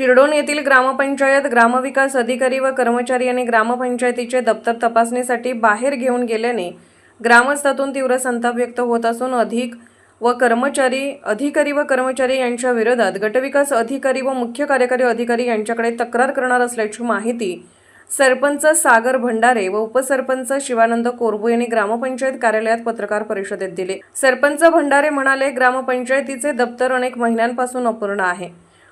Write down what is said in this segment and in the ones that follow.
शिरडोन येथील ग्रामपंचायत ग्रामविकास अधिकारी व कर्मचारी यांनी ग्रामपंचायतीचे दप्तर तपासणीसाठी बाहेर घेऊन गेल्याने ग्रामस्थातून तीव्र संताप व्यक्त होत असून अधिक व कर्मचारी अधिकारी व कर्मचारी यांच्या विरोधात गटविकास अधिकारी व मुख्य कार्यकारी अधिकारी यांच्याकडे तक्रार करणार असल्याची माहिती सरपंच सागर भंडारे व उपसरपंच शिवानंद कोरबू यांनी ग्रामपंचायत कार्यालयात पत्रकार परिषदेत दिले. सरपंच भंडारे म्हणाले ग्रामपंचायतीचे दप्तर अनेक महिन्यांपासून अपूर्ण आहे.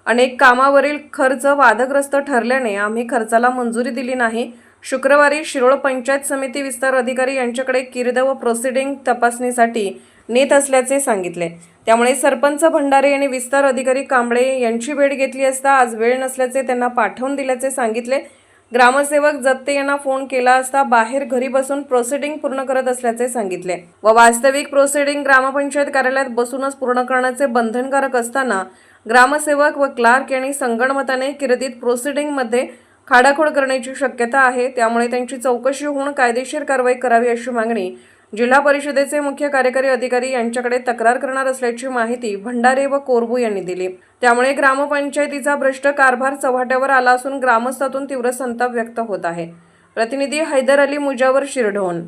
अनेक कामावरील खर्च वादग्रस्त ठरल्याने आम्ही खर्चाला मंजुरी दिली नाही. शुक्रवारी शिरोळ पंचायत समिती विस्तार अधिकारी यांच्याकडे किर्द व प्रोसिडिंग तपासणीसाठी नेत असल्याचे सांगितले. त्यामुळे सरपंच भंडारे आणि विस्तार अधिकारी कांबळे यांची भेट घेतली असता आज वेळ नसल्याचे त्यांना पाठवून दिल्याचे सांगितले. ग्रामसेवक जत्ते यांना फोन केला असता बाहेर घरी बसून प्रोसिडिंग पूर्ण करत असल्याचे सांगितले व वास्तविक प्रोसिडिंग ग्रामपंचायत कार्यालयात बसूनच पूर्ण करण्याचे बंधनकारक असताना ग्रामसेवक व क्लार्क यांनी संगणमताने किर्दीत प्रोसिडिंगमध्ये खाडाखोड करण्याची शक्यता आहे. त्यामुळे त्यांची चौकशी होऊन कायदेशीर कारवाई करावी अशी मागणी जिल्हा परिषदेचे मुख्य कार्यकारी अधिकारी यांच्याकडे तक्रार करणार असल्याची माहिती भंडारे व कोरबू यांनी दिली. त्यामुळे ग्रामपंचायतीचा भ्रष्ट कारभार चव्हाट्यावर आला असून ग्रामस्थातून तीव्र संताप व्यक्त होत आहे. प्रतिनिधी हैदर अली मुजावर शिरढोण